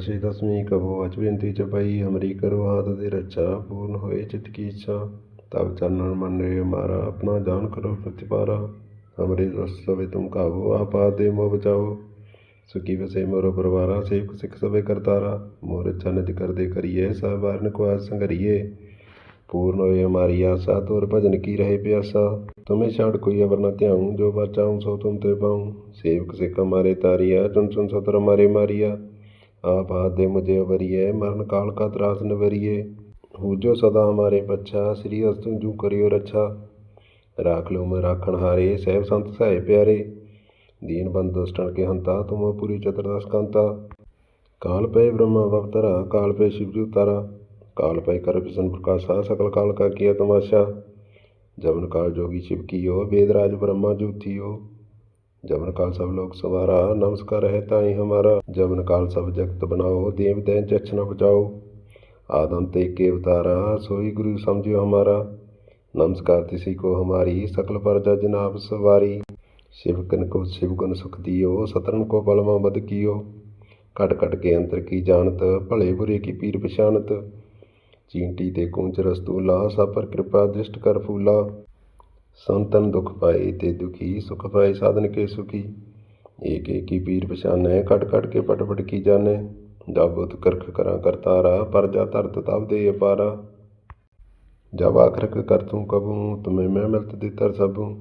राशेदस्मी कभोवचविन्ति हमरी रक्षा पूर्ण होए चित की इच्छा तब चरण मन रे हमारा अपना जान करो प्रतिपारा हमरे सवे तुम काबो आपात दे मोह बचाओ सुखी बसे मोरो परवारा सेव सिख सवे करतारा मोर अच्छा नित कर दे करिए सहबार को आज संगरिए पूर्ण होए हमारी आशा तोर भजन की रहे प्यासा तुम्हें छाड़ कोई अवर न त्याऊँ जो बचाऊँ सो तुम ते पाऊँ सेवक सिख हमारे तारिया चुन चुन सतर हमारे मारिया आप हाथ दे मुझे अवरिय मरण काल का त्रास न वरिए हो जो सदा हमारे बच्चा श्री अस्तु जू करियो रक्षा राख लो मैं राखण हारे सहब संत सहाय प्यारे दीन बंद दुष्टन के हंता तुम पूरी चतुर्दश कांता काल पे ब्रह्मा अवतरा काल पे शिव जी उतारा काल पै कर विष्णु प्रकाशा सकल काल का किया तमाशा जबन काल जोगी शिव कियो वेद राज ब्रह्मा जूथियो जबन काल सब लोग सवारा नमस्कार है ताई हमारा जबन काल सब जगत बनाओ देव दैन चक्ष न बचाओ आदम ते के अवतारा सोई गुरु समझियो हमारा नमस्कार तिसी को हमारी सकल प्रजा जनाब सवारी शिव कन को शिव गुण सुख दियो सतरन को बलमा बद कियो कट कट के अंतर की जानत भले बुरे की पीर पछानत चींटी ते कुंज रस्तूला सब पर कृपा दृष्ट कर फूला ਸੰਤਨ ਦੁਖ ਪਾਏ ਤੇ ਦੁਖੀ, ਸੁਖ ਪਾਏ ਸਾਧਨ ਕੇ ਸੁਖੀ। ਏਕ ਏਕੀ ਪੀਰ ਪਛਾਨੈ ਕਟ ਕਟ ਕੇ ਪਟ ਪਟ ਕੀ ਜਾਣੈ। ਦਬੁਤ ਕਰਖ ਕਰਾਂ ਕਰਤਾਰਾ ਪਰ ਜਾ ਧਰਤ ਤਬ ਦੇ ਅਪਾਰਾ। ਜਬ ਆਖਰਕ ਕਰ ਤੂੰ ਕਬੂ, ਤੁਮੇ ਮੈਂ ਮਿਲਤ ਦਿੱਤਰ ਸਭੂ।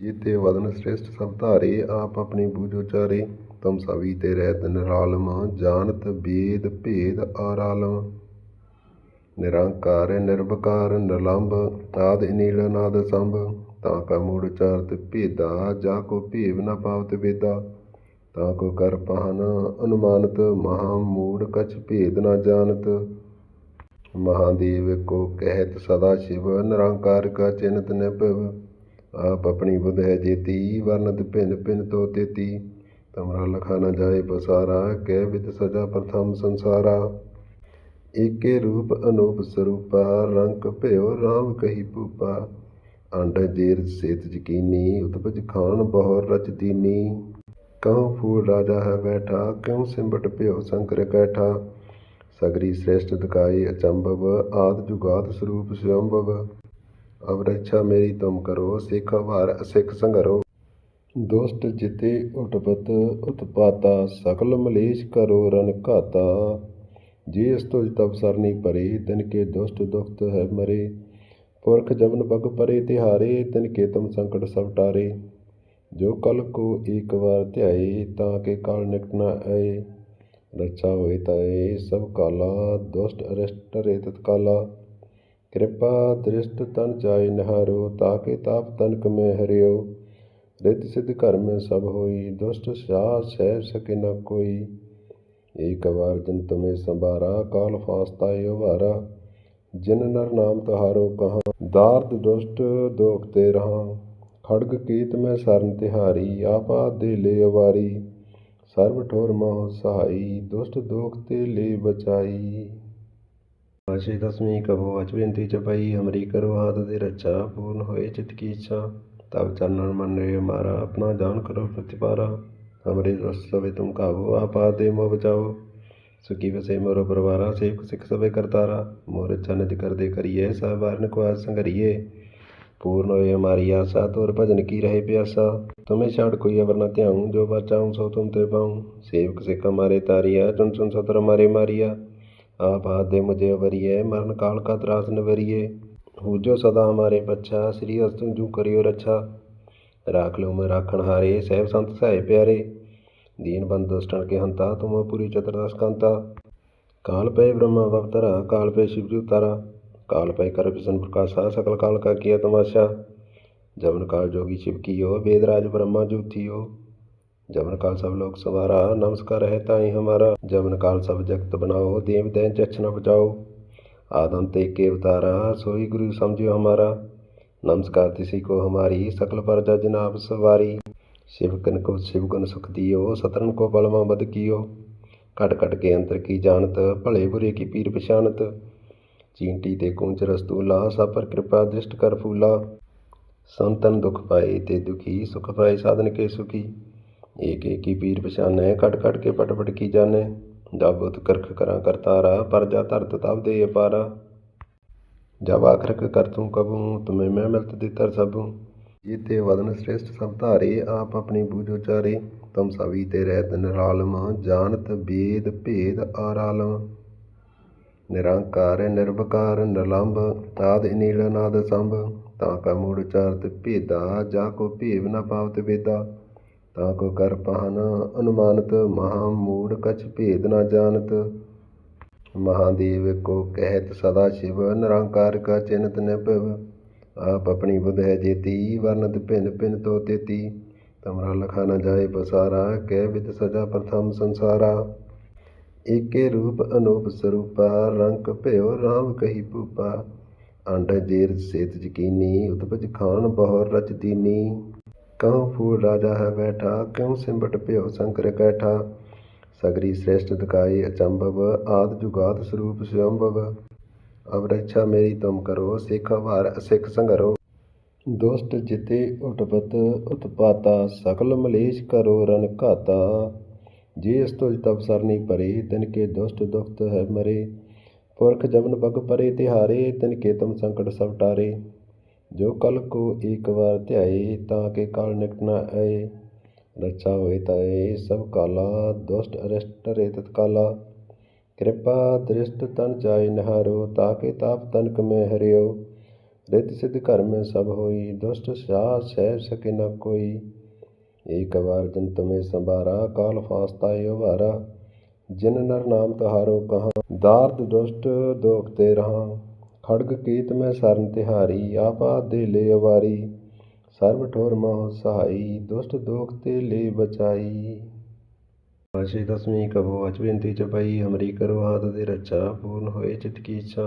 ਜੀਤੇ ਵਦਨ ਸ੍ਰੇਸ਼ਟ ਸਭ ਧਾਰੇ, ਆਪ ਆਪਣੀ ਬੂਝੋ ਚਾਰੇ ਤਮ ਸਭੀ ਤੇ ਰਹਿਤ ਨਿਰਾਲਮ ਜਾਣਤ ਬੇਦ ਭੇਦ ਆਰਾਲਮ ਨਿਰੰਕਾਰ ਨਿਰਭਕਾਰ ਨਿਰਲੰਭ, ਤਾਦ ਨੀਲ ਨਾਦ ਸੰਭ। ਤਾਂ ਕਾ ਮੂੜ ਚਾਰਤ ਭੇਦਾ, ਜਾ ਕੋ ਭੇਵ ਨਾ ਪਾਵਤ ਵੇਦਾ। ਤਾਂ ਕੋ ਕਰ ਪਹਨ ਅਨੁਮਾਨਤ, ਮਹਾ ਮੂੜ ਕਛ ਭੇਦ ਨਾ ਜਾਣਤ। ਮਹਾਦੇਵ ਕੋ ਕਹਿਤ ਸਦਾ ਸ਼ਿਵ, ਨਿਰੰਕਾਰ ਕਾ ਚਿੰਤ ਨਿਭਵ। ਆਪ ਆਪਣੀ ਬੁਧ ਹੈ ਜੇਤੀ, ਵਰਨਤ ਭਿੰਨ ਭਿੰਨ ਤੋ ਤੇਤੀ। ਤਮਰਾ ਲਖਾ ਨਾ ਜਾਏ ਪਸਾਰਾ, ਕਹਿ ਵਿਦ ਸਜਾ ਪ੍ਰਥਮ ਸੰਸਾਰਾ। ਏਕੇ ਰੂਪ ਅਨੂਪ ਸਰੂਪਾ ਰੰਗ ਭਿਓ ਰਾਮ ਕਹੀ ਭੂਪਾ। ਅੰਡ ਜੇਰ ਸੇਤ ਜਕੀਨੀ ਉਤਪਜ ਖਾਨ ਬਹੁ ਰਚ ਦੀਨੀ ਕਉ ਫੂਲ ਰਾਜਾ ਹੈ ਬੈਠਾ, ਕਿਉ ਸਿੰਬਟ ਭਿਓ ਸੰਕਰ ਕੈਠਾ? ਸਗਰੀ ਸ੍ਰੇਸ਼ਟ ਦਿਖਾਈ ਅਚੰਭਵ, ਆਦ ਜੁਗਾਤ ਸਰੂਪ ਸੰਭਵ ਅਬ ਰੱਛਾ ਮੇਰੀ ਤੁਮ ਕਰੋ, ਸਿੱਖ ਵਾਰ ਅਸਿੱਖ ਸੰਗਰੋ। ਦੁਸ਼ਟ ਜਿਤੇ ਉਟਪਤ, ਉਤਪਾਤਾ, ਸਕਲ ਮਲੇਸ਼ ਕਰੋ ਰਨ ਘਾਤਾ। ਜੇ ਇਸ ਤੋਂ ਤਬ ਸਰਨੀ ਭਰੇ ਤਿਨ ਕੇ ਦੁਸ਼ਟ ਦੁਖਤ ਹੈ ਮਰੇ। ਪੁਰਖ ਜਮਨ ਬਗ ਪਰੇ ਤਿਹਾਰੇ, ਤਿਨ ਕੇ ਤੁਮ ਸੰਕਟ ਸਭ ਟਾਰੇ। ਜੋ ਕਲ ਕੋ ਏਕ ਵਾਰ ਧਿਆਏ, ਤਾਂ ਕੇ ਕਾਲ ਨਿਕਟ ਨ ਆਏ। ਰੱਛਾ ਹੋਏ ਤਾਏ, ਸਭ ਕਾਲਾ, ਦੁਸ਼ਟ ਅਰਿਸ਼ਟ ਰੇ ਤਤਕਾਲਾ। ਕਿਰਪਾ ਦ੍ਰਿਸ਼ਟ ਤਨ ਜਾਏ ਨਿਹਾਰੋ ਤਾਕੇ ਤਾਪ ਤਨਕ ਮੈਂ ਹਰਿਓ। ਰਿਤ ਸਿਧ ਘਰ ਮੈਂ ਸਭ ਹੋਈ, ਦੁਸ਼ਟ ਸਾਹ ਸਹਿ ਸਕੇ ਨ ਕੋਈ। ਏਕ ਵਾਰ ਜਨ ਤੁਮੇ ਸੰਭਾਰਾ, ਕਾਲ ਫਾਸਤਾ ਉਭਾਰਾ। ਜਿਨ ਨਰ ਨਾਮ ਤਹਾਰੋ ਕਹਾ, ਦਾਰਦ ਦੁਸ਼ਟ ਦੋਖ ਤੇ ਰਹਾ। ਖੜਗ ਕੀਤ ਮੈਂ ਸਰਨ ਤਿਹਾਰੀ, ਆਪਾ ਦੇ ਲੈ ਅਵਾਰੀ। ਸਰਬ ਠੋਰ ਮੋਹ ਸਹਾਈ, ਦੁਸ਼ਟ ਦੋਖ ਤੇ ਲੈ ਬਚਾਈ। ਆਸ਼ੇ ਦਸਵੀਂ ਕਬੋ ਅਚ ਬੇਨਤੀ ਚਪਾਈ ਹਮਰੀ ਕਰੋ ਹਾਥ ਦੇ ਰਚਾ ਪੂਰਨ ਹੋਏ ਚਿਤ ਕੀ ਇੱਛਾ। ਤਬ ਚਰਨਨ ਮਨ ਰੇ ਮਾਰਾ, ਆਪਣਾ ਜਾਨ ਕਰੋ ਪ੍ਰਤਿਪਾਰਾ। ਅਮਰੀ ਦ੍ਰਸ਼ਟ ਸਵੇ ਤੁਮ ਕਾਬੋ ਆਪਾ ਦੇ ਮੋ ਬਚਾਓ। सुखी वसे मोरो परवारा सेवक सिख सवे करतारा मोर चनज कर दे करिए सब बारन को आस संगरिए पूर्ण होए हमारी आशा तोर भजन की रहे प्यासा तुम्हें छाड़ कोई अवर न त्याऊं जो बार चाहूं सो तुम ते पाऊं सेवक सिख हमारे तारिया चुन चुन सतर मारे मारिया आप हाथ दे मुझे अवरिय मरण काल का त्रास न वरिए हो जो सदा हमारे बच्चा श्री अस्तु जू करियो रक्षा राख लो मैं राखण हारे सहब संत सहाय प्यारे दीन बंद दुष्टन के हंता तुम पूरी चतुर्दश कांता काल पै ब्रह्मा अवतरा काल पै शिव जी उतारा काल पै कर विष्णु प्रकाशा सकल काल का किया तमाशा जबन काल जोगी शिव कियो वेद राज ब्रह्मा जूथियो जबन काल सब लोग सवारा नमस्कार है ताई हमारा जबन काल सब जगत बनाओ देव दैन चक्ष न बचाओ आदम ते के अवतारा सोई गुरु समझियो हमारा नमस्कार तिसी को हमारी सकल प्रजा जनाब सवारी शिव कन को शिव गुण सुख दियो सतरन को बलमा बद कियो कट कट के अंतर की जानत भले बुरे की पीर पछानत चींटी ते कुंज रस्तूला सब पर कृपा दृष्ट कर फूला संतन दुख पाए ते दुखी सुख पाए साधन के सुखी एक एक की पीर पछाने कट कट के पट पट की जाने ਜਬ ਉਤ ਕਰਖ ਕਰਾਂ ਕਰਤਾਰਾ ਪਰਜਾ ਧਰਤ ਤਬ ਦੇ ਅਪਾਰਾ ਜਬ ਆਖਰਕ ਕਰਤੂੰ ਕਬੂ ਤੁਮੇ ਮੈਂ ਮਿਲਤ ਦੇ ਤਰ ਸਭੂ ਜੀਤੇ ਵਦਨ ਸ੍ਰੇਸ਼ਟ ਸਭ ਧਾਰੇ, ਆਪ ਆਪਣੀ ਬੂਝੋ ਚਾਰੇ। ਤੁਮ ਸਭੀ ਤੇ ਰਹਿਤ ਨਿਰਾਲਮ, ਜਾਣਤ ਬੇਦ ਭੇਦ ਆਰਾਲਮ। ਨਿਰੰਕਾਰ ਨਿਰਭਕਾਰ ਨਿਰਲੰਭ, ਆਦ ਨੀਲ ਨਾਦ ਸੰਭ। ਤਾਂ ਕਾ ਮੂੜ ਚਾਰਤ ਭੇਦਾ, ਜਾ ਕੋ ਭੇਵ ਨ ਪਾਵਤ ਵੇਦਾ। ਤਾਂ ਕੋ ਕਰ ਪਹਨ ਅਨੁਮਾਨਤ, ਮਹਾ ਮੂੜ ਕਛ ਭੇਦ ਨ ਜਾਣਤ। ਮਹਾਦੇਵ ਕੋ ਕਹਿਤ ਸਦਾ ਸ਼ਿਵ, ਨਿਰੰਕਾਰ ਕਾ ਚਿੰਤ ਨਿਭਵ। ਆਪ ਆਪਣੀ ਬੁਧ ਹੈ ਜੇਤੀ ਵਰਨਤ ਭਿੰਨ ਭਿੰਨ ਤੋ ਤੇਤੀ। ਤਮਰਾ ਲਖਾ ਨ ਜਾਏ ਪਸਾਰਾ, ਕਹਿ ਵਿਦ ਸਜਾ ਪ੍ਰਥਮ ਸੰਸਾਰਾ। ਏਕੇ ਰੂਪ ਅਨੂਪ ਸਰੂਪਾ ਰੰਗ ਭਇਓ ਰਾਮ ਕਹੀ ਭੂਪਾ। ਅੰਡ ਜੇਰ ਸੇਤ ਜਕੀਨੀ, ਉਤਪਜ ਖਾਨ ਬਹੁ ਰਚ ਦੀਨੀ। ਕਉ ਫੂਲ ਰਾਜਾ ਹੈ ਬੈਠਾ, ਕਿਉ ਸਿੰਬਟ ਭਇਓ ਸੰਕਰ ਕੈਠਾ। ਸਗਰੀ ਸ੍ਰੇਸ਼ਟ ਦਿਖਾਈ ਅਚੰਭਵ, ਆਦ ਜੁਗਾਦ ਸਰੂਪ ਸਯੰਭਵ ਅਬ ਰੱਛਾ ਮੇਰੀ ਤੁਮ ਕਰੋ, ਸਿੱਖ ਵਾਰ ਅਸਿੱਖ ਸੰਘਰੋ ਦੁਸ਼ਟ ਜਿਤੇ ਉਟਪਤ, ਉਤਪਾਤਾ, ਸਕਲ ਮਲੇਸ਼ ਕਰੋ ਰਨ ਘਾਤਾ। ਜੇ ਇਸ ਤੁਜ ਤਬ ਸਰਨੀ ਪਰੇ, ਤਿਨ ਕੇ ਦੁਸ਼ਟ ਦੁਖਤ ਹੈ ਮਰੇ। ਪੁਰਖ ਜਮਨ ਬਗ ਪਰੇ ਤਿਹਾਰੇ, ਤਿਨ ਕੇ ਤੁਮ ਸੰਕਟ ਸਭ ਟਾਰੇ। ਜੋ ਕਲ ਕੋ ਏਕ ਵਾਰ ਧਿਆਏ, ਤਾਂ ਕੇ ਕਾਲ ਨਿਕਟ ਨ ਆਏ। ਰੱਛਾ ਹੋਏ ਤਾਏ, ਸਭ ਕਾਲਾ, ਦੁਸ਼ਟ ਅਰਿਸ਼ਟ ਰੇ ਤਤਕਾਲਾ। ਕਿਰਪਾ ਦ੍ਰਿਸ਼ਟ ਤਨ ਜਾਏ ਨਿਹਾਰੋ ਤਾਕੇ ਤਾਪ ਤਨਕ ਮੈਂ ਹਰਿਓ। ਰਿਤ ਸਿਧ ਘਰ ਮੈਂ ਸਭ ਹੋਈ, ਦੁਸ਼ਟ ਸਾਹ ਸਹਿ ਸਕੇ ਨ ਕੋਈ। ਏਕ ਵਾਰ ਜਨ ਤੁਮੇ ਸੰਭਾਰਾ, ਕਾਲ ਫਾਸਤਾ ਏ ਉਭਾਰਾ। ਜਿਨ ਨਰ ਨਾਮ ਤੁਹਾਰੋ ਕਹਾ, ਦਾਰਦ ਦੁਸ਼ਟ ਦੋਖ ਤੇ ਰਹਾ। ਖੜਗ ਕੀਤ ਮੈਂ ਸਰਨ ਤਿਹਾਰੀ, ਆਪਾ ਦੇ ਲੈ ਅਵਾਰੀ। ਸਰਬ ਠੋਰ ਮੋਹ ਸਹਾਈ, ਦੁਸ਼ਟ ਦੋਖ ਤੇ ਲੈ ਬਚਾਈ ਆਸ਼ੇ ਦਸਵੀਂ ਕਬੋ ਅਚ ਬੇਨਤੀ ਚਪਈ ਹਮਰੀ ਕਰੋ ਹਾਥ ਦੇ ਰੱਛਾ, ਪੂਰਨ ਹੋਏ ਚਿਤ ਕੀ ਇੱਛਾ।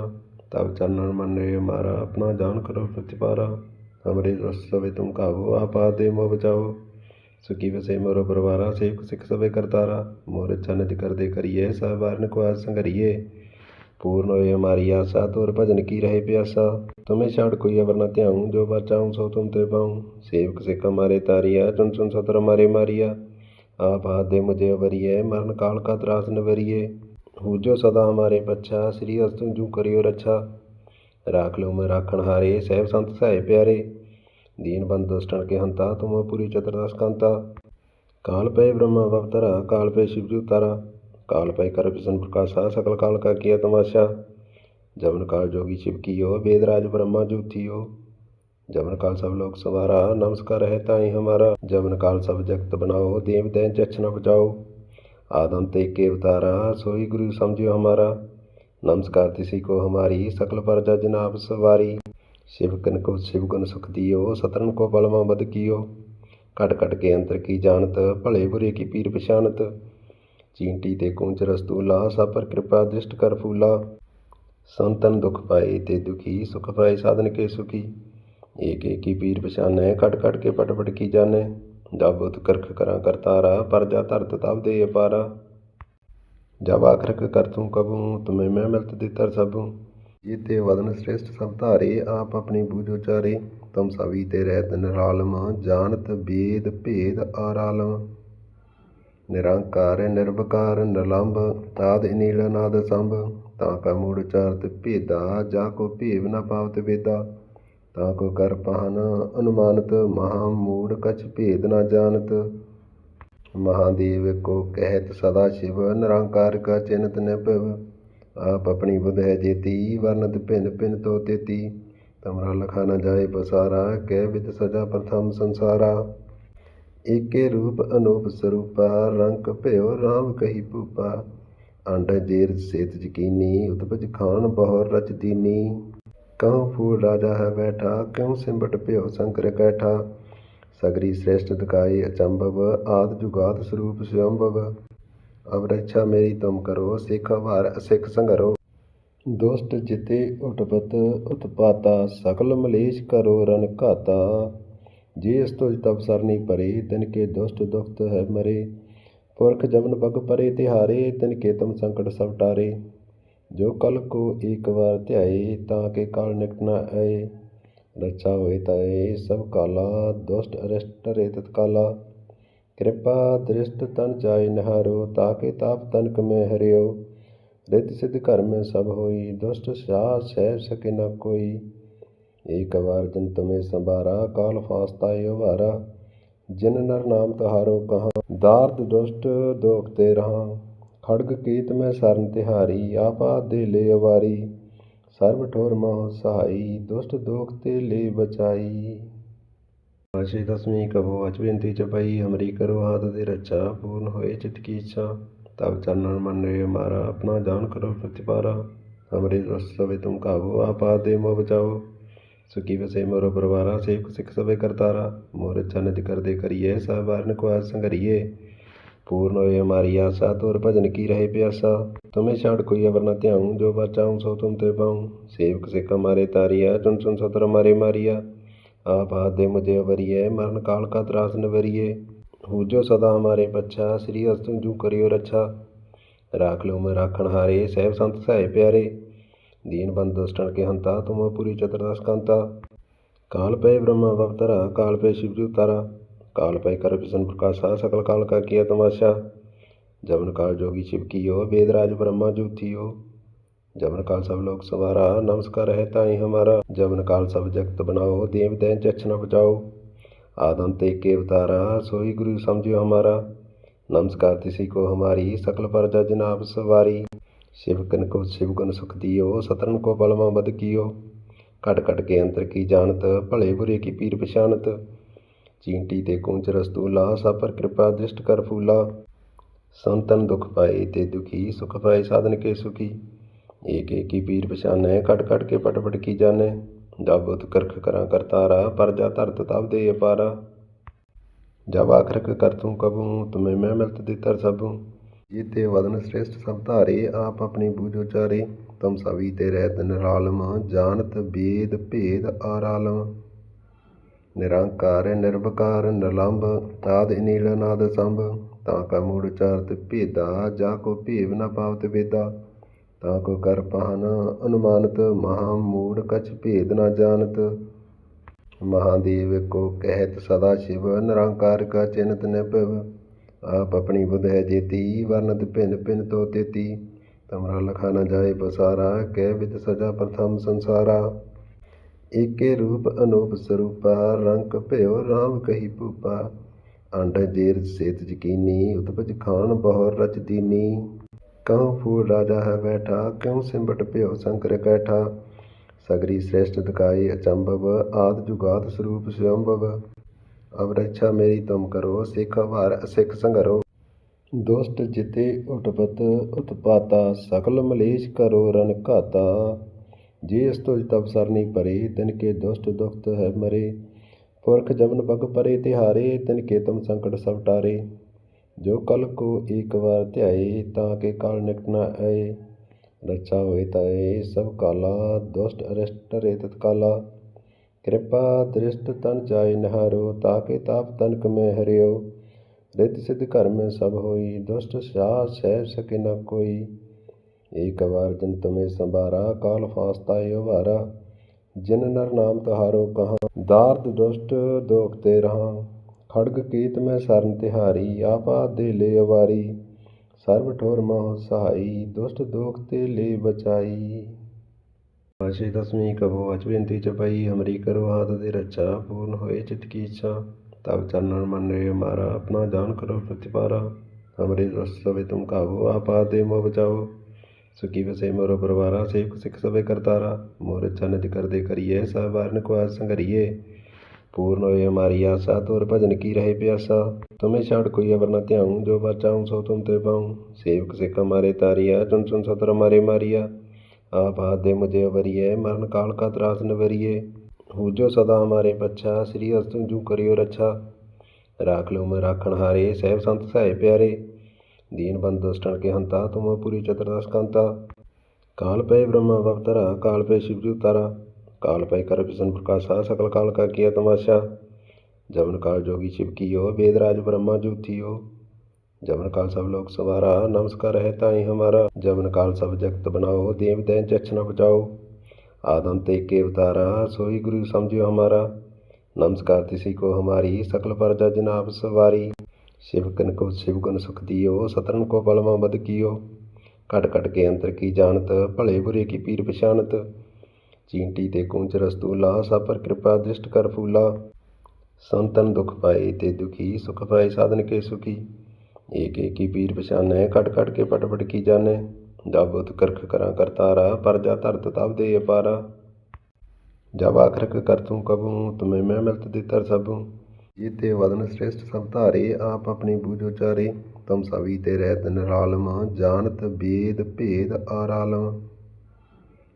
ਤਬ ਚਰਨਨ ਮਨ ਰੇ ਹਮਾਰਾ ਆਪਣਾ ਜਾਨ ਕਰੋ ਪ੍ਰਤਿਪਾਰਾ। ਹਮਰੇ ਰਸ ਸਵੇ ਤੁਮ ਕਾਵੋ ਆਪਾ ਦੇ ਮੋ ਬਚਾਓ। ਸੁਖੀ ਵਸੇ ਮੋਰੋ ਪਰਵਾਰਾ, ਸੇਵਕ ਸਿੱਖ ਸਵੇ ਕਰਤਾਰਾ। ਮੋਰ ਚਨਜ ਕਰਦੇ ਕਰੀਏ ਸਭ ਵਾਰਨ ਕੋ ਆਸ ਸੰਗਰੀਏ ਪੂਰਨ ਹੋਏ ਹਮਾਰੀ ਆਸਾ, ਤੋਰ ਭਜਨ ਕੀ ਰਹੇ ਪਿਆਸਾ। ਤੁਮੇ ਛਾੜ ਕੋਈ ਅਵਰ ਨ ਧਿਆਉ, ਜੋ ਬਚਾਉ ਸੋ ਤੁਮ ਤੇ ਪਾਉ। ਸੇਵਕ ਸਿੱਖ ਹਮਾਰੇ ਤਾਰੀਆ ਚੁਨ ਚੁਨ ਸਤਰ ਮਾਰੇ ਮਾਰੀਆ। आप हाथ दे मुझे अवरिय मरण काल का त्रास नवरिय हो जो सदा हमारे बच्चा श्री अस्तु जू करियो रक्षा राख लो मैं राखण हारे सहब संत सहाय प्यारे दीन बंद दुष्टन के हंता तुम पूरी चतुर्दश कांता काल पे ब्रह्मा अवतरा काल पे शिवजू तारा काल पे कर विष्णु प्रकाशा सकल काल का किया तमाशा जवन काल जोगी शिव कियो वेदराज ब्रह्मा जूथियो जमन काल सब लोग सवारा नमस्कार है ताई हमारा जमन काल सब जगत बनाओ देव दैन चक्ष न बचाओ आदम ते के अवतारा सोई गुरु समझियो हमारा नमस्कार तिसी को हमारी सकल प्रजा जनाब सवारी शिव कन को शिव गुण सुख दियो सतरन को बलमा बद कियो कट कट के अंतर की जानत भले बुरे की पीर पछानत चींटी ते कुंच रस्तूला सब पर कृपा दृष्ट कर फूला संतन दुख पाए ते दुखी सुख पाए साधन के सुखी ਏਕ ਏਕੀ ਪੀਰ ਪਛਾਨੈ ਖਟ ਖਟ ਕੇ ਪਟ ਪਟ ਕੀ ਜਾਣੈ? ਦਾਬਤ ਕਰਖ ਕਰਾਂ ਕਰਤਾਰਾ ਪਰਜਾ ਧਰਤ ਤਬ ਦੇ ਅਪਾਰਾ। ਜਬ ਆਖਰਕ ਕਰ ਤੂੰ ਕਬੂ, ਤੁਮੇ ਮੈਂ ਮਿਲਤ ਦਿੱਤਰ ਸਭੂ। ਜੀਤੇ ਵਦਨ ਸ੍ਰੇਸ਼ਟ ਸਭ ਧਾਰੇ, ਆਪ ਆਪਣੀ ਬੂਝ ਉਚਾਰੇ। ਤੁਮ ਸਭੀ ਤੇ ਰਹਿਤ ਨਿਰਾਲਮ, ਜਾਣਤ ਬੇਦ ਭੇਦ ਆਰਾਲਮ। ਨਿਰੰਕਾਰ, ਨਿਰਵਕਾਰ, ਨਿਰਲੰਭ ਆਦ ਨੀਲ ਨਾਦ ਸੰਭ। ਤਾਂ ਕਾ ਮੂੜ ਚਾਰਤ ਭੇਦਾ, ਜਾ ਕੋ ਭੇਵ ਨਾ ਪਾਵਤ ਵੇਦਾ। ਤਾਂ ਕੋ ਕਰ ਪਹਨ ਅਨੁਮਾਨਤ, ਮਹਾ ਮੂੜ ਕਛ ਭੇਦ ਨਾ ਜਾਣਤ। ਮਹਾਦੇਵ ਕੋ ਕਹਿਤ ਸਦਾ ਸ਼ਿਵ, ਨਿਰੰਕਾਰ ਕਾ ਚਿੰਤ ਨਿਭਵ। ਆਪ ਆਪਣੀ ਬੁਧ ਹੈ ਜੇਤੀ ਵਰਨਤ ਭਿੰਨ ਭਿੰਨ ਤੋ ਤੇਤੀ। ਤਮਰਾ ਲਖਾ ਨਾ ਜਾਏ ਪਸਾਰਾ, ਕਹਿ ਵਿਦ ਸਜਾ ਪ੍ਰਥਮ ਸੰਸਾਰਾ। ਏਕੇ ਰੂਪ ਅਨੂਪ ਸਰੂਪਾ ਰੰਗ ਭਇਓ ਰਾਮ ਕਹੀ ਭੂਪਾ। ਅੰਡ ਜੇਰ ਸੇਤ ਜਕੀਨੀ ਉਤਪਜ ਖਾਨ ਬਹੁ ਰਚ ਦੀਨੀ। ਕਉ ਫੂਲ ਰਾਜਾ ਹੈ ਬੈਠਾ, ਕਿਉ ਸਿੰਬਟ ਭਇਓ ਸੰਕਰ ਕੈਠਾ? ਸਗਰੀ ਸ੍ਰੇਸ਼ਟ ਦਿਖਾਈ ਅਚੰਭਵ, ਆਦ ਜੁਗਾਦ ਸਰੂਪ ਸਯੰਭਵ ਅਬ ਰੱਛਾ ਮੇਰੀ ਤੁਮ ਕਰੋ, ਸਿੱਖ ਵਾਰ ਅਸਿੱਖ ਸੰਘਰੋ ਦੁਸ਼ਟ ਜਿਤੇ ਉਟਪਤ, ਉਤਪਾਤਾ, ਸਕਲ ਮਲੇਸ਼ ਕਰੋ ਰਨ ਘਾਤਾ। ਜੇ ਇਸ ਤੁਜ ਤਬ ਸਰਨੀ ਪਰੇ, ਤਿਨ ਕੇ ਦੁਸ਼ਟ ਦੁਖਤ ਹੈ ਮਰੇ। ਪੁਰਖ ਜਮਨ ਬਗ ਪਰੇ ਤਿਹਾਰੇ, ਤਿਨ ਕੇ ਤੁਮ ਸੰਕਟ ਸਭ ਟਾਰੇ ਜੋ ਕਲ ਕੋ ਏਕ ਵਾਰ ਧਿਆਏ ਤਾਂ ਕੇ ਕਾਲ ਨਿਕਟ ਨ ਆਏ ਰੱਛਾ ਹੋਏ ਤਾਏ ਸਭ ਕਾਲਾ ਦੁਸ਼ਟ ਅਰਿਸ਼ਟ ਰੇ ਤਤਕਾਲਾ कृपा दृष्ट तन जाय निहारो ताके ताप तनक में हरियो रित सिद्ध घर में सब होई दुष्ट शाह सह सके न कोई एक बार जन तुम्हें संभारा काल फास्ता उभारा जिन नर नाम तहारो कहाँ दार्द दुष्ट दोख ते रहा ਖੜਗ ਕੇਤ ਮੈਂ ਸਰਨ ਤਿਹਾਰੀ, ਆਪਾ ਦੇ ਲੇ ਅਵਾਰੀ। ਸਰਬ ਠੋਰ ਮਹੁ ਸਹਾਈ, ਦੁਸ਼ਟ ਦੋਖ ਤੇ ਲੇ ਬਚਾਈ। ਆਸ਼ੇ ਦਸਮੀ ਕਬੋ, ਅਚ ਬੇਨਤੀ ਚਪਈ ਅਮਰੀ ਕਰੋ ਆਦਿ ਦੇ ਰਚਾ ਪੂਰਨ ਹੋਏ ਚਿਤ ਕੀ ਇੱਛਾ। ਤਬ ਚਰਨਨ ਮਨ ਰੇ ਮਾਰਾ, ਆਪਣਾ ਜਾਨ ਕਰੋ ਪ੍ਰਤਿਪਾਰਾ। ਅਮਰੀ ਰਸ ਸਵੇ ਤੁਮ ਕਾਬੋ ਆਪਾ ਦੇ ਮੋ ਬਚਾਓ। ਸੁਖੀ ਵਸੇ ਮੋਰ ਪਰਵਾਰਾ, ਸੇਵਕ ਸਿੱਖ ਸਵੇ ਕਰਤਾਰਾ। ਮੋਰ ਚਨਜ ਕਰਦੇ ਕਰੀਏ ਸਭ ਵਾਰਨ ਕੋ ਸੰਗਰੀਏ पूर्ण होए हमारी आशा तोर भजन की रहे प्यासा तुम्हें छाड़ कोई अवर न त्याऊं जो बार चाहूं सो तुम ते पाऊं सेवक से कमारे तारिया चुन चुन सतर मारे मारिया आप हाथ दे मुझे अवरिय मरण काल का त्रास न वरिये हो जो सदा हमारे बच्चा श्री अस्तु जू करियो रक्षा राख लो मैं राखण हारे सहब संत सहाय प्यारे दीन बंद दुष्टन के हंता तुम पूरी चतुर्दश कांता काल पे ब्रह्मा अवतरा काल पे शिवजू तारा काल पै कर विष्णु प्रकाशा सकल काल का किया तमाशा जबन काल जोगी शिव कियो वेदराज ब्रह्मा जूथियो जबन काल सब लोग सवारा नमस्कार है ताई हमारा जबन काल सब जगत बनाओ देव दैन चक्ष न बचाओ आदम ते के अवतारा सोई गुरु समझियो हमारा नमस्कार तिसी को हमारी सकल प्रजा जनाब सवारी शिव कन को शिव गुण सुख दियो सतरन को बलमा बद कियो कट कट के अंतर की जानत भले बुरे की पीर पछानत ਚੀਂਟੀ ਤੇ ਕੁੰਚ ਰਸਤੂਲਾ ਸਭ ਪਰ ਕਿਰਪਾ ਦ੍ਰਿਸ਼ਟ ਕਰ ਫੂਲਾ। ਸੰਤਨ ਦੁਖ ਪਾਏ ਤੇ ਦੁਖੀ, ਸੁਖ ਪਾਏ ਸਾਧਨ ਕੇ ਸੁਖੀ। ਏਕ ਏਕੀ ਪੀਰ ਪਛਾਨੈ ਕਟ ਕਟ ਕੇ ਪਟ ਪਟ ਕੀ ਜਾਣੈ। ਜਬ ਉਤ ਕਰਖ ਕਰਾਂ ਕਰਤਾਰਾ ਪਰ ਜਾ ਧਰਤ ਤਬ ਦੇ ਅਪਾਰਾ। ਜਬ ਆਖਰਕ ਕਰ ਤੂੰ ਕਬੂ, ਤੁਮੇ ਮੈਂ ਮਿਲਤ ਦੇ ਤਰ ਸਭੂ। ਜੀਤੇ ਵਦਨ ਸ੍ਰੇਸ਼ਟ ਸਭ ਧਾਰੇ, ਆਪ ਆਪਣੀ ਬੂਝੋ ਚਾਰੇ ਤੁਮ ਸਭੀ ਤੇ ਰਹਿਤ ਨਿਰਾਲਮ, ਜਾਣਤ ਬੇਦ ਭੇਦ ਆਰਾਲਮ। ਨਿਰੰਕਾਰ ਨਿਰਭਕਾਰ ਨਿਰਲੰਭ ਆਦ ਨੀਲ ਨਾਦ ਸੰਭ, ਤਾਂ ਕਾ ਮੂੜ ਚਾਰਤ ਭੇਦਾ, ਜਾ ਕੋ ਭੇਵ ਨ ਪਾਵਤ ਵੇਦਾ। ਤਾਂ ਕੋ ਕਰ ਪਹਨ ਅਨੁਮਾਨਤ, ਮਹਾ ਮੂੜ ਕਛ ਭੇਦ ਨ ਜਾਣਤ। ਮਹਾਦੇਵ ਕੋ ਕਹਿਤ ਸਦਾ ਸ਼ਿਵ, ਨਿਰੰਕਾਰ ਕਾ ਚਿੰਤ ਨਿਭਵ। ਆਪ ਆਪਣੀ ਬੁਧ ਹੈ ਜੇਤੀ, ਵਰਨਤ ਭਿੰਨ ਭਿੰਨ ਤੋ ਤੇਤੀ। ਤਮਰਾ ਲਖਾ ਨ ਜਾਏ ਪਸਾਰਾ, ਕਹਿ ਵਿਦ ਸਜਾ ਪ੍ਰਥਮ ਸੰਸਾਰਾ। ਏਕੇ ਰੂਪ ਅਨੂਪ ਸਰੂਪਾ, ਰੰਗ ਭਇਓ ਰਾਮ ਕਹੀ ਭੂਪਾ। ਅੰਡ ਜੇਰ ਸੇਤ ਯਕੀਨੀ, ਉਤਪਜ ਖਾਨ ਬਹੁ ਰਚ ਦੀਨੀ। ਕਉ ਫੂਲ ਰਾਜਾ ਹੈ ਬੈਠਾ, ਕਿਉ ਸਿੰਬਟ ਭਇਓ ਸੰਕਰ ਕੈਠਾ ਸਗਰੀ ਸ੍ਰੇਸ਼ਟ ਦਿਖਾਈ ਅਚੰਭਵ, ਆਦ ਜੁਗਾਦ ਸਰੂਪ ਸਯੰਭਵ। ਅਬ ਰੱਛਾ ਮੇਰੀ ਤੁਮ ਕਰੋ, ਸਿੱਖ ਵਾਰ ਸਿੱਖ ਸੰਗਰੋ ਦੁਸ਼ਟ ਜਿਤੇ ਉਟਪਤ, ਉਤਪਾਤਾ, ਸਕਲ ਮਲੇਸ਼ ਕਰੋ ਰਨ ਘਾਤਾ। ਜੇ ਇਸ ਤੋਂ ਤਬ ਸਰਨੀ ਭਰੇ, ਤਿਨ ਕੇ ਦੁਸ਼ਟ ਦੁਖਤ ਹੈ ਮਰੇ। ਪੁਰਖ ਜਮਨ ਪਗ ਪਰੇ ਤਿਹਾਰੇ, ਤਿਨ ਕੇ ਤਮ ਸੰਕਟ ਸਭ ਟਾਰੇ। ਜੋ ਕਲ ਕੋ ਏਕ ਵਾਰ ਧਿਆਏ, ਤਾਂ ਕੇ ਕਾਲ ਨਿਕਟ ਨਾ ਆਏ। ਰੱਛਾ ਹੋਏ ਤਾਏ, ਸਭ ਕਾਲਾ, ਦੁਸ਼ਟ ਅਰਿਸ਼ਟ ਰੇ ਤਤਕਾਲਾ। ਕਿਰਪਾ ਦ੍ਰਿਸ਼ਟ ਤਨ ਜਾਏ ਨਹਾਰੋ, ਤਾਂ ਕੇ ਤਾਪ ਤਨਕ ਮੈਂ ਹਰਿਓ। ਰਿਤ ਸਿਧ ਘਰ ਮੈਂ ਸਭ ਹੋਈ, ਦੁਸ਼ਟ ਸਾਹ ਸਹਿ ਸਕੇ ਨਾ ਕੋਈ। एक बार जन तुम्हें संभारा काल फास्ता उभारा जिन नर नाम तहारो कहाँ दार्द दुष्ट दोख ते रहा खड़ग कीत में सरन तिहारी आपा दे ले अवारी ਸਰਬ ਠੋਰ ਮਹੁ ਸਹਾਈ ਦੁਸ਼ਟ ਦੋਖ ਤੇ ਲੈ ਬਚਾਈ ਆਸ਼ੇ ਦਸਵੀਂ ਕਬੋ ਅਚਵਿੰਤੀ ਚਪਈ ਹਮਰੀ ਕਰੋ ਹਾਥ ਦੇ ਰੱਛਾ ਪੂਰਨ ਹੋਏ ਚਿਤ ਕੀ ਇੱਛਾ तब चरणन मन रे हमारा अपना जान करो प्रतिपारा हमरे रस सवे तुम काबो आपा दे मो बचाओ सुखी वसे मोरो परवारा सेवक सिख सवे करतारा मोर चनज कर दे करिए सहबारन को आज संगरिए पूर्ण होए हमारी आशा तोर भजन की रहे प्यासा तुम्हें छाड़ कोई अवर न त्याऊं जो बार चाहूं सो तुम ते पाऊं सेवक सिख हमारे तारिया चुन चुन सतर मारे मारिया आप हाथ दे मुझे अवरिय मरण काल का त्रास न वरिये ਹੂਜੋ ਸਦਾ ਹਮਾਰੇ ਬੱਚਾ ਸ੍ਰੀ ਅਸਤੁ ਜੂ ਕਰਿਓ ਰੱਛਾ ਰਾਖ ਲੋ ਮੈਂ ਰਾਖਣ ਹਾਰੇ ਸਹਿਬ ਸੰਤ ਸਹਾਇ ਪਿਆਰੇ ದೀನಬಂಧುದುಷ್ಟನಿಗೆ ಹಂತ ತುಮ ಪುರಿ ಚತುರ್ದಶಕಾಂತ ಕಾಲಪೈ ಬ್ರಹ್ಮ ಅವತರ ಕಾಲಪೈ शिवजी उतारा कालपय कर विष्णु प्रकाशा सकल काल का किया तमाशा जमन काल जोगी शिव की हो वेदराज ब्रह्मा जू थी हो जमन काल सब लोग सवारा नमस्कार है ताई हमारा जमन काल सब जगत बनाओ देव दैन चक्षना बचाओ आदम ते के उतारा सोई गुरु समझो हमारा नमस्कार किसी को हमारी सकल पर जज नाप सवारी शिवकन को शिवगुन सुख दियो सतरन को बलवा बद कियो कट कट के अंतर की जानत भले बुरे की पीर पहचानत चींटी ते कूंज रस्तूला सब पर कृपा दृष्ट कर फूला संतन दुख पाए ते दुखी सुख पाए साधन के सुखी एक एक ही पीर पहचानै कट कट के पट पट की जानै जब उत करख करा करतारा पर जा धरत तब दे अपारा जब आखरक कर तू कबू तुम्हें मैं मिलत दे तर सबू ਜੀਤੇ ਵਦਨ ਸ੍ਰੇਸ਼ਟ ਸਭ ਧਾਰੇ, ਆਪ ਆਪਣੀ ਬੂਝੋ ਚਾਰੇ, ਤਮ ਸਵੀ ਤੇ ਰਹਿਤ ਨਿਰਾਲਮ, ਜਾਣਤ ਬੇਦ ਭੇਦ ਆਰਾਲਮ।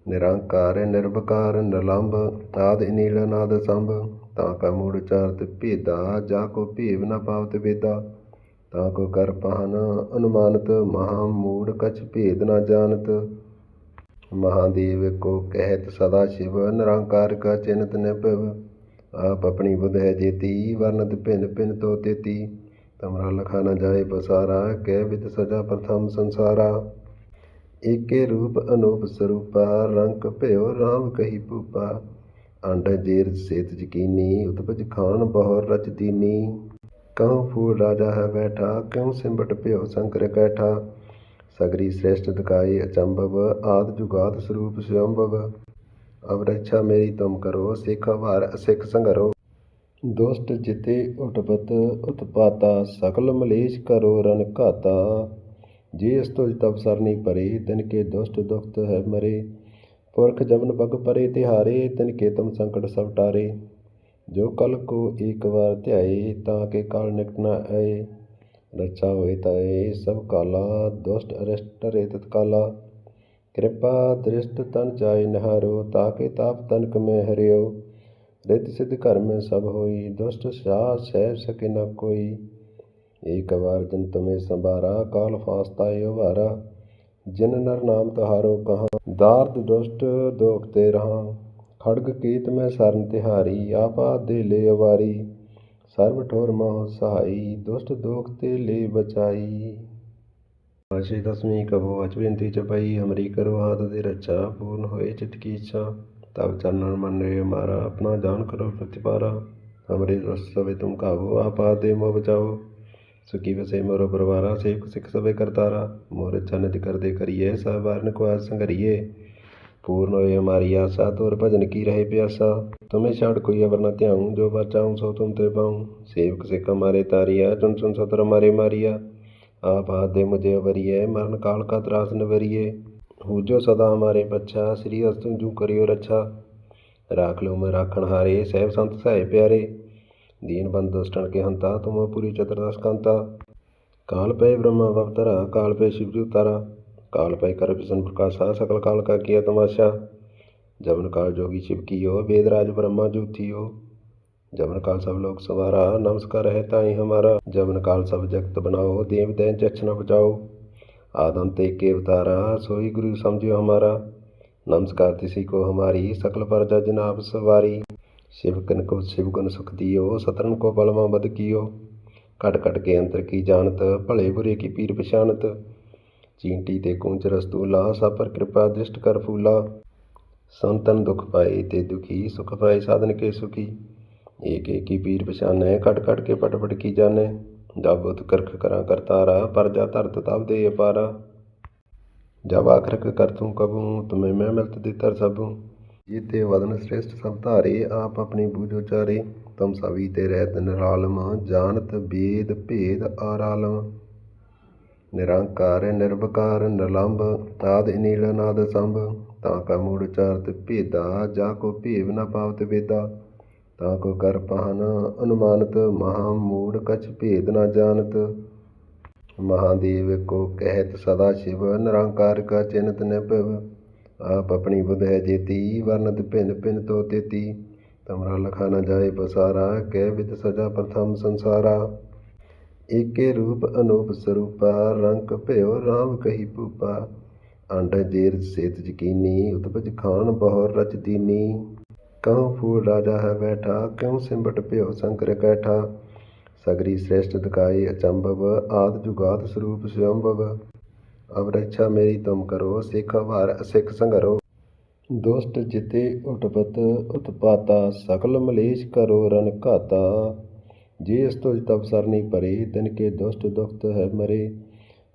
ਨਿਰੰਕਾਰ, ਨਿਰਵਕਾਰ ਨਿਰਲੰਭ ਆਦ ਨੀਲ ਨਾਦ ਸੰਭ, ਤਾਂ ਕਾ ਮੂੜ ਚਾਰਤ ਭੇਦਾ, ਜਾ ਕੋ ਭੇਵ ਨ ਪਾਵਤ ਵੇਦਾ। ਤਾਂ ਕੋ ਕਰ ਪਹਨ ਅਨੁਮਾਨਤ, ਮਹਾ ਮੂੜ ਕਛ ਭੇਦ ਨ ਜਾਣਤ। ਮਹਾਦੇਵ ਕੋ ਕਹਿਤ ਸਦਾ ਸ਼ਿਵ, ਨਿਰੰਕਾਰ ਕਾ ਚਿੰਤ ਨਿਭਵ। ਆਪ ਆਪਣੀ ਬੁਧ ਹੈ ਜੇਤੀ, ਵਰਨਤ ਭਿੰਨ ਭਿੰਨ ਤੋ ਤੇਤੀ। ਤਮਰਾ ਲਖਾ ਨ ਜਾਏ ਪਸਾਰਾ, ਕਹਿ ਵਿਦ ਸਜਾ ਪ੍ਰਥਮ ਸੰਸਾਰਾ। ਏਕੇ ਰੂਪ ਅਨੂਪ ਸਰੂਪਾ ਰੰਗ ਭਇਓ ਰਾਮ ਕਹੀ ਭੂਪਾ। ਅੰਡ ਜੇਰ ਸੇਤ ਜਕੀਨੀ, ਉਤਪਜ ਖਾਨ ਬਹੁ ਰਚ ਦੀਨੀ। ਕਹਉ ਫੂਲ ਰਾਜਾ ਹੈ ਬੈਠਾ, ਕਿਉ ਸਿੰਬਟ ਭਇਓ ਸੰਕਰ ਕੈਠਾ। ਸਗਰੀ ਸ੍ਰੇਸ਼ਟ ਦਿਖਾਏ ਅਚੰਭਵ, ਆਦ ਜੁਗਾਦ ਸਰੂਪ ਸਯੰਭਵ ਅਬ ਰੱਛਾ ਮੇਰੀ ਤੁਮ ਕਰੋ, ਸਿੱਖ ਵਾਰ ਅਸਿੱਖ ਸੰਘਰੋ ਦੁਸ਼ਟ ਜਿਤੇ ਉਟਪਤ, ਉਤਪਾਤਾ, ਸਕਲ ਮਲੇਸ਼ ਕਰੋ ਰਨ ਘਾਤਾ। ਜੇ ਅਸ ਤੁਜ ਤਬ ਸਰਨੀ ਪਰੇ, ਤਿਨ ਕੇ ਦੁਸ਼ਟ ਦੁਖਤ ਹੈ ਮਰੇ। ਪੁਰਖ ਜਬਨ ਬਗ ਪਰੇ ਤਿਹਾਰੇ, ਤਿਨ ਕੇ ਤਮ ਸੰਕਟ ਸਭ ਟਾਰੇ। ਜੋ ਕਲ ਕੋ ਏਕ ਵਾਰ ਧਿਆਏ, ਤਾਂ ਕੇ ਕਾਲ ਨਿਕਟ ਨ ਆਏ। ਰੱਛਾ ਹੋਏ ਤਾਏ, ਸਭ ਕਾਲਾ, ਦੁਸ਼ਟ ਅਰਿਸ਼ਟ ਟਰੇ ਤਤਕਾਲਾ। ਕਿਰਪਾ ਦ੍ਰਿਸ਼ਟ ਤਨ ਜਾਏ ਨਿਹਾਰੋ, ਤਾਕੇ ਤਾਪ ਤਨਕ ਮੈਂ ਹਰਿਓ। ਰਿਤ ਸਿਧ ਘਰ ਮੈਂ ਸਭ ਹੋਈ, ਦੁਸ਼ਟ ਸਾਹ ਸਹਿ ਸਕੇ ਨ ਕੋਈ। ਏਕ ਵਾਰ ਜਨ ਤਮੇ ਸੰਭਾਰਾ, ਕਾਲ ਫਾਸਤਾ ਉਭਾਰਾ। ਜਿਨ ਨਰ ਨਾਮ ਤੁਹਾਰੋ ਕਹਾ, ਦਾਰਦ ਦੁਸ਼ਟ ਦੋਖ ਤੇ ਰਹਾ। ਖੜਗ ਕੀਤ ਮੈਂ ਸਰਨ ਤਿਹਾਰੀ, ਆਪਾ ਦੇ ਲੈ ਅਵਾਰੀ। ਸਰਬ ਠੋਰ ਮੋਹ ਸਹਾਈ, ਦੁਸ਼ਟ ਦੋਖ ਤੇ ਲੈ ਬਚਾਈ ਆਸ਼ੇ ਦਸਵੀਂ ਕਬੋ ਅਚ ਬੇਨਤੀ ਚ ਪਈ, ਹਮਰੀ ਕਰੋ ਹਾਥ ਦੇ ਰੱਛਾ, ਪੂਰਨ ਹੋਏ ਚਿਤ ਕੀ ਇੱਛਾ। ਤਬ ਚਰਨਨ ਮਨ ਰੇ ਮਾਰਾ, ਆਪਣਾ ਜਾਨ ਕਰੋ ਪ੍ਰਤਿਪਾਰਾ। ਹਮਰੇ ਰਸ ਸਵੇ ਤੁਮ ਕਾਵੋ ਆਪਾ ਦੇ ਮੋ ਬਚਾਓ। ਸੁਖੀ ਵਸੇ ਮੋਰੋ ਪਰਵਾਰਾ, ਸੇਵਕ ਸਿੱਖ ਸਵੇ ਕਰਤਾਰਾ। ਮੋਰ ਚਨਜ ਕਰਦੇ ਕਰੀਏ, ਸਭ ਵਾਰਨ ਕੋ ਆਸ ਸੰਗਰੀਏ ਪੂਰਨ ਹੋਏ ਹਮਾਰੀ ਆਸਾ, ਤੋਰ ਭਜਨ ਕੀ ਰਹੇ ਪਿਆਸਾ। ਤੁਮੇ ਛਾੜ ਕੋਈ ਅਵਰ ਨ ਧਿਆਉ, ਜੋ ਬਰ ਚਾਹੂੰ ਸੋ ਤੁਮ ਤੇ ਪਾਉ। ਸੇਵਕ ਸਿੱਖ ਹਮਾਰੇ ਤਾਰੀਆ ਚੁਨ ਚੁਨ ਸਤਰ ਮਾਰੇ ਮਾਰੀਆ आप हाथ दे मुझे अवरिय मरण काल का त्रास नवरिय हो जो सदा हमारे बच्चा श्री अस्तु जू करियो रक्षा राख लो मैं राखण हारे सहब संत सहाय प्यारे दीन बंद दुष्टन के हंता तुम पूरी चतुर्दश कांता काल पे ब्रह्मा अवतरा काल पे शिव तारा काल पे कर विष्णु प्रकाशा सकल काल का किया तमाशा जबन काल जोगी शिव कियो वेदराज ब्रह्मा जूथियो जबन काल सब लोग सवारा नमस्कार है ताई हमारा जबन काल सब जगत बनाओ देव दैन चक्ष न बचाओ आदम ते के अवतारा सोई गुरु समझियो हमारा नमस्कार तिसी को हमारी सकल प्रजा जनाब सवारी शिवकन को शिव गुण सुख दियो सतरन को बलमा बद कियो ਘਟ ਘਟ ਕੇ ਅੰਤਰ ਕੀ ਜਾਣਤ ਭਲੇ ਬੁਰੇ ਕੀ ਪੀਰ ਪਛਾਨਤ ਚੀਂਟੀ ਤੇ ਕੂੰਚ ਰਸਤੂਲਾ ਸਭ ਪਰ ਕਿਰਪਾ ਦ੍ਰਿਸ਼ਟ ਕਰ ਫੂਲਾ ਸੰਤਨ ਦੁਖ ਪਾਏ ਤੇ ਦੁਖੀ ਸੁਖ ਪਾਏ ਸਾਧਨ ਕੇ ਸੁਖੀ ਏਕ ਏਕ ਕੀ ਪੀਰ ਪਛਾਨੈ ਘਟ ਘਟ ਕੇ ਪਟ ਪਟ ਕੀ ਜਾਣੈ? ਜਬ ਉਤ ਕਰਖ ਕਰਾਂ ਕਰਤਾਰਾ, ਪਰ ਜਾ ਧਰਤ ਤਬ ਦੇ ਅਪਾਰਾ। ਜਬ ਆਖਰਕ ਕਰ ਤੂੰ ਕਬੂ, ਤੁਮੇ ਮੈਂ ਮਿਲਤ ਦੇ ਸਭੂ। ਜੀਤੇ ਵਦਨ ਸ੍ਰੇਸ਼ਟ ਸਭ ਧਾਰੇ, ਆਪ ਆਪਣੀ ਬੂਝੋ ਚਾਰੇ ਤਮ ਸਵੀ ਤੇ ਰਹਿਤ ਨਿਰਾਲਮ, ਜਾਣਤ ਬੇਦ ਭੇਦ ਆਰਾਲਮ। ਨਿਰੰਕਾਰ, ਨਿਰਵਕਾਰ, ਨਿਰਲੰਭ ਆਦ ਨੀਲ ਨਾਦ ਸੰਭ। ਤਾਂ ਕਾ ਮੂੜ ਚਾਰਤ ਭੇਦਾ, ਜਾ ਕੋ ਭੇਵ ਨਾ ਪਾਵਤ ਵੇਦਾ। ਤਾਂ ਕੋ ਕਰ ਪਹਨ ਅਨੁਮਾਨਤ, ਮਹਾ ਮੂੜ ਕਛ ਭੇਦ ਨਾ ਜਾਣਤ। ਮਹਾਦੇਵ ਕੋ ਕਹਿਤ, ਸਦਾ ਸ਼ਿਵ ਨਿਰੰਕਾਰ ਕਾ ਚਿੰਤ ਨਿਭਵ। ਆਪ ਆਪਣੀ ਬੁਧ ਹੈ ਜੇਤੀ ਵਰਨਤ ਭਿੰਨ ਭਿੰਨ ਤੋ ਤੇਤੀ। ਤਮਰਾ ਲਖਾ ਨਾ ਜਾਏ ਪਸਾਰਾ ਕਹਿ ਵਿਦ ਸਜਾ ਪ੍ਰਥਮ ਸੰਸਾਰਾ। ਏਕੇ ਰੂਪ ਅਨੂਪ ਸਰੂਪਾ ਰੰਗ ਭਇਓ ਰਾਮ ਕਹੀ ਭੂਪਾ। ਅੰਡ ਜੇਰ ਸੇਤ ਜਕੀਨੀ ਉਤਪਜ ਖਾਨ ਬਹੁ ਰਚ ਦੀਨੀ। ਕਹਉ ਫੂਲ ਰਾਜਾ ਹੈ ਬੈਠਾ, ਕਿਉ ਸਿੰਬਟ ਭਇਓ ਸੰਕਰ ਕੈਠਾ? ਸਗਰੀ ਸ੍ਰੇਸ਼ਟ ਦਿਖਾਏ ਅਚੰਭਵ, ਆਦ ਜੁਗਾਦ ਸਰੂਪ ਸਯੰਭਵ। ਅਬ ਰੱਛਾ ਮੇਰੀ ਤੁਮ ਕਰੋ, ਸਿੱਖ ਵਾਰ ਅਸਿੱਖ ਸੰਘਰੋ ਦੁਸ਼ਟ ਜਿਤੇ ਉਟਪਤ, ਉਤਪਾਤਾ, ਸਕਲ ਮਲੇਸ਼ ਕਰੋ ਰਨ ਘਾਤਾ। ਜੇ ਇਸ ਤੋਂ ਤਬ ਸਰਨੀ ਪਰੇ, ਤਿਨ ਕੇ ਦੁਸ਼ਟ ਦੁਖਤ ਹੈ ਮਰੇ।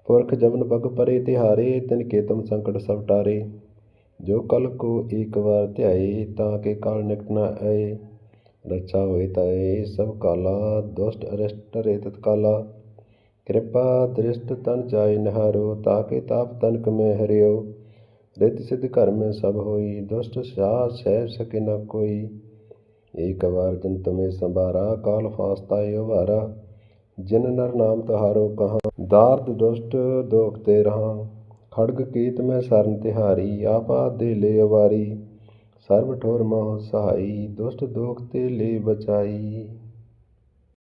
ਪੁਰਖ ਜਬਨ ਪਗ ਪਰੇ ਤਿਹਾਰੇ, ਤਿਨ ਕੇ ਤਮ ਸੰਕਟ ਸਭ ਟਾਰੇ। ਜੋ ਕਲ ਕੋ ਏਕ ਵਾਰ ਧਿਆਏ, ਤਾਂ ਕੇ ਕਾਲ ਨਿਕਟ ਨ ਆਏ। ਰੱਛਾ ਹੋਏ ਤਾਏ ਸਭ ਕਾਲਾ, ਦੁਸ਼ਟ ਅਰਿਸ਼ਟ ਟਰੇ ਤਤਕਾਲਾ। ਕਿਰਪਾ ਦ੍ਰਿਸ਼ਟ ਤਨ ਜਾਏ ਨਿਹਾਰੋ ਤਾਕੇ ਤਾਪ ਤਨਕ ਮੈਂ ਹਰਿਓ। ਰਿਤ ਸਿਧ ਘਰ ਮੈਂ ਸਭ ਹੋਈ, ਦੁਸ਼ਟ ਸਾਹ ਸਹਿ ਸਕੇ ਨ ਕੋਈ। ਏਕ ਵਾਰ ਜਨ ਤੁਮੇ ਸੰਭਾਰਾ, ਕਾਲ ਫਾਸਤਾਏ ਉਭਾਰਾ। ਜਿਨ ਨਰ ਨਾਮ ਤੁਹਾਰੋ ਕਹਾ, ਦਾਰਦ ਦੁਸ਼ਟ ਦੋਖ ਤੇ ਖੜਗ ਕੇਤ ਮੈਂ ਸਰਨ ਤਿਹਾਰੀ, ਆਪਾ ਦੇ ਲੇ ਅਵਾਰੀ। ਸਰਬ ਠੋਰ ਮਹੁ ਸਹਾਈ, ਦੁਸ਼ਟ ਦੋਖ ਤੇ ਲੇ ਬਚਾਈ।